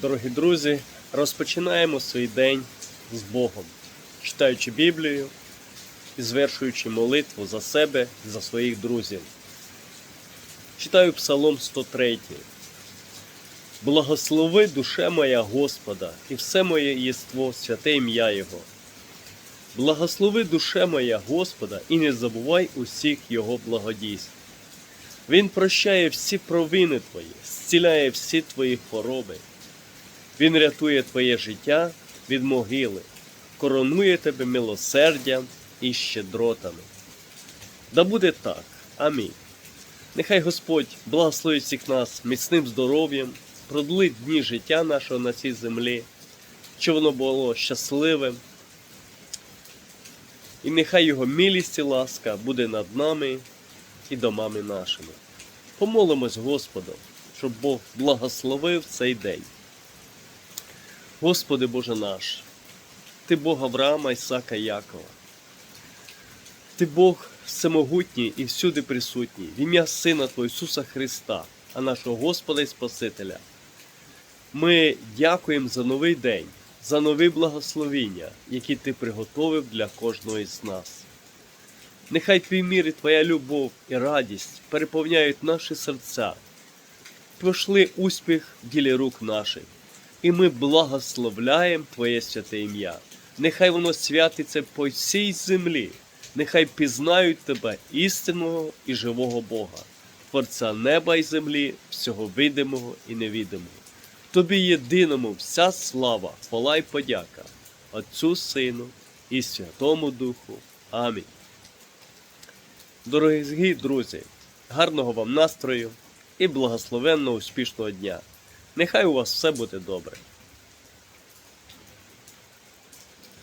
Дорогі друзі, розпочинаємо свій день з Богом, читаючи Біблію і звершуючи молитву за себе і за своїх друзів. Читаю Псалом 103. Благослови душе моя Господа, і все моє єство, святе ім'я Його. Благослови душе моя Господа, і не забувай усіх Його благодійств. Він прощає всі провини твої, зціляє всі твої хвороби. Він рятує твоє життя від могили, коронує тебе милосердям і щедротами. Да буде так. Амінь. Нехай Господь благословить всіх нас міцним здоров'ям, продлить дні життя нашого на цій землі, щоб воно було щасливим. І нехай Його милість і ласка буде над нами і домами нашими. Помолимось Господу, щоб Бог благословив цей день. Господи Боже наш, Ти Бог Авраама, Ісака Якова. Ти Бог всемогутній і всюди присутній, в ім'я Сина Твого Ісуса Христа, а нашого Господа і Спасителя. Ми дякуємо за новий день, за нові благословіння, які Ти приготовив для кожного із нас. Нехай Твій мір і Твоя любов і радість переповняють наші серця. Пошли успіх в ділі рук наших, і ми благословляємо Твоє святе ім'я. Нехай воно святиться по всій землі, нехай пізнають Тебе істинного і живого Бога, Творця неба і землі, всього видимого і невидимого. Тобі єдиному вся слава, хвала й подяка, Отцю Сину і Святому Духу. Амінь. Дорогі друзі, гарного вам настрою і благословенного успішного дня. Нехай у вас все буде добре.